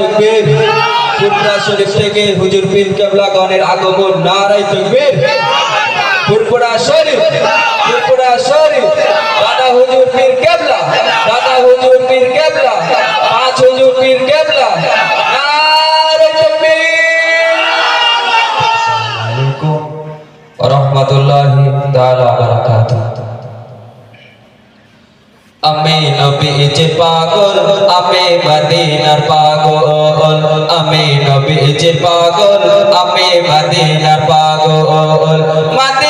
তকবীর ফুরফুরা শরীফ থেকে হুজুর পীর কেবলা গণের আগমন নারাই তকবীর ফুরফুরা শরীফ ফুরফুরা শরীফ দাদা হুজুর পীর কেবলা দাদা হুজুর পীর কেবলা, পাঁচ হুজুর পীর কেবলা রহমতুল্লাহি তাআলা বারাকাতুহু। আমি নবীজি পাগল আমি মদিনার পাগল। আমি নবীজি পাগল আমি মদিনার পাগল। মদিনারে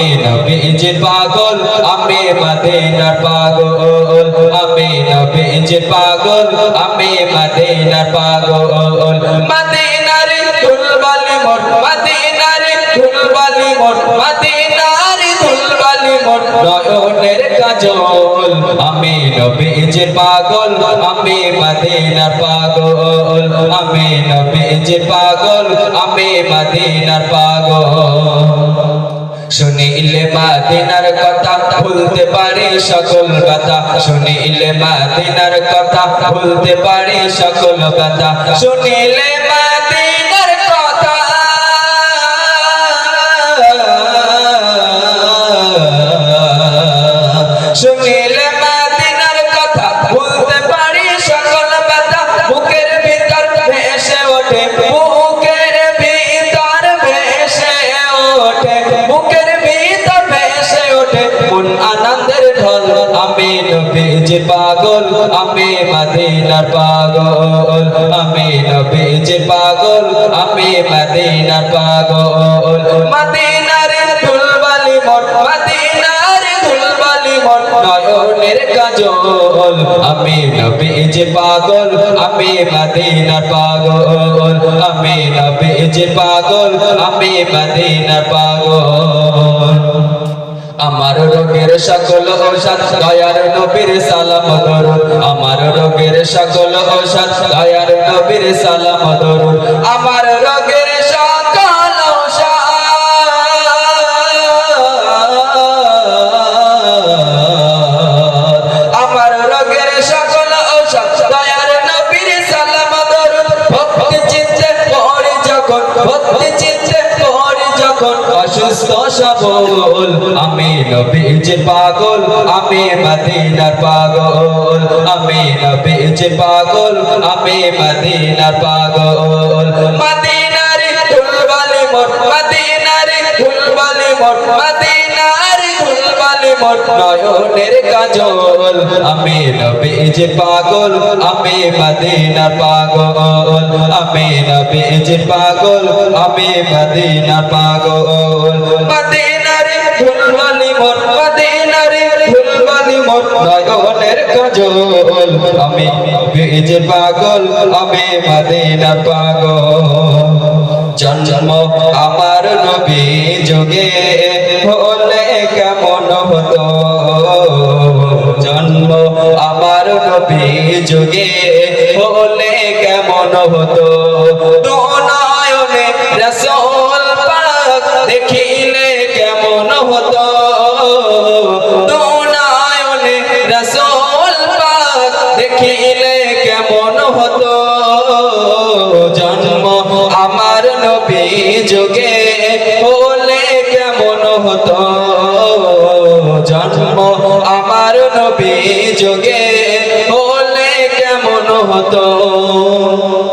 আমি নবীজির পাগল, আমি মদিনার পাগল, আমি নবীজির পাগল, আমি মদিনার পাগল। মদিনারে ফুলবালি মোর মদিনারে ফুলবালি মোর মদিনারে ফুলবালি মোর নয়নের কাজল। আমি নবীজির পাগল, আমি মদিনার পাগল। আমি নবীজির পাগল, আমি মদিনার পাগল। শুনিলে মাদিনার কথা ভুলতে পারি সকল কথা। শুনি শুনিলে মাদিনার কথা ভুলতে পারি সকল কথা। শুনিলে মদিনার পাগল, আমি নবীজি পাগল, আমি মদিনার পাগল। মদিনারে ফুলবালি মোর মদিনারে ফুলবালি মোর নয়নের কাজল, আমি নবীজি পাগল, আমি মদিনার পাগল। আমি নবীজি পাগল, আমি মদিনার পাগল। আমার রোগের সকল ঔষধ, দয়ার নবীর সালাম দরুদ আমার রোগের সকল ঔষধ, দয়ার নবীর সালাম দরুদ আমার সবল আমি নবীজি পাগল, আমি মদিনার পাগল। আমি নবীজি পাগল, আমি মদিনার পাগল। মদিনারে ফুলবালি মোর মদিনারে ফুলবালি মোর মদিনারে মোর নয়নের কাজল, আমি নবীজি পাগল, আমি মদিনার পাগল, আমি নবীজি পাগল, আমি মদিনার পাগল। মদিনারে ফুলবালি মোর, মদিনারে ফুলবালি মোর, নয়নের কাজল, আমি নবীজি পাগল, আমি মদিনার পাগল। জন্ম আমার নবী যোগে নবী যোগে হলে কেমন হতো? দোনয়নে রসল পাক দেখিলে কেমন হতো? দোনয়নে রসল পাক দেখিলে কেমন হতো? জন্ম আমার নবী যোগে হলে কেমন হতো? জন্ম আমার নবী কেমন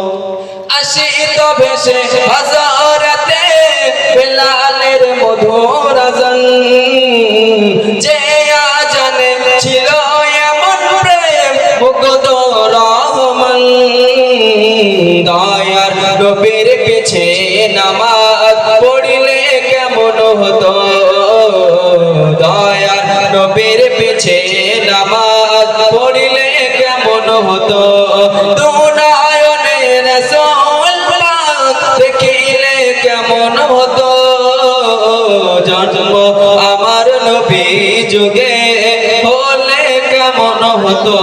আসি আসিত ভেসে হজরতে হতো দুনায়নে রসুল পাক দেখিলে কেমন হতো? জন্ম আমার নবী যুগে হলে কেমন হতো?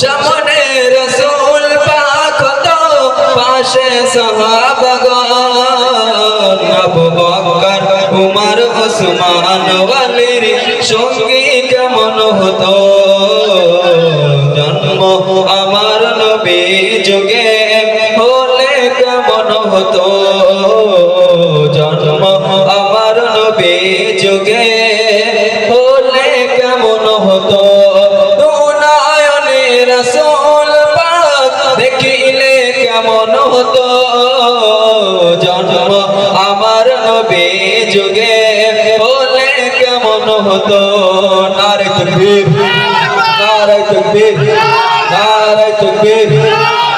সামনে রসুল পাক হতো পাশে সাহাবাগন আবু বকর, উমর, ওসমান, ওয়ালির সঙ্গী কেমন হতো? আমার নবী যুগে হলে কেমন হতো? জন্ম আমার নবী যুগে হলে কেমন হতো? হতো নারে তকবীর নারে তকবীর নারে তকবীর।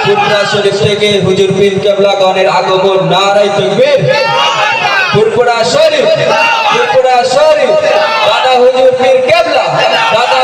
ফুরফুরা শরীফ থেকে হুজুর পীর কেবলা গণের আগমন, নারে তকবীর। ফুরফুরা শরীফ ফুরফুরা শরীফ, দাদা হুজুর পীর কেবলা, দাদা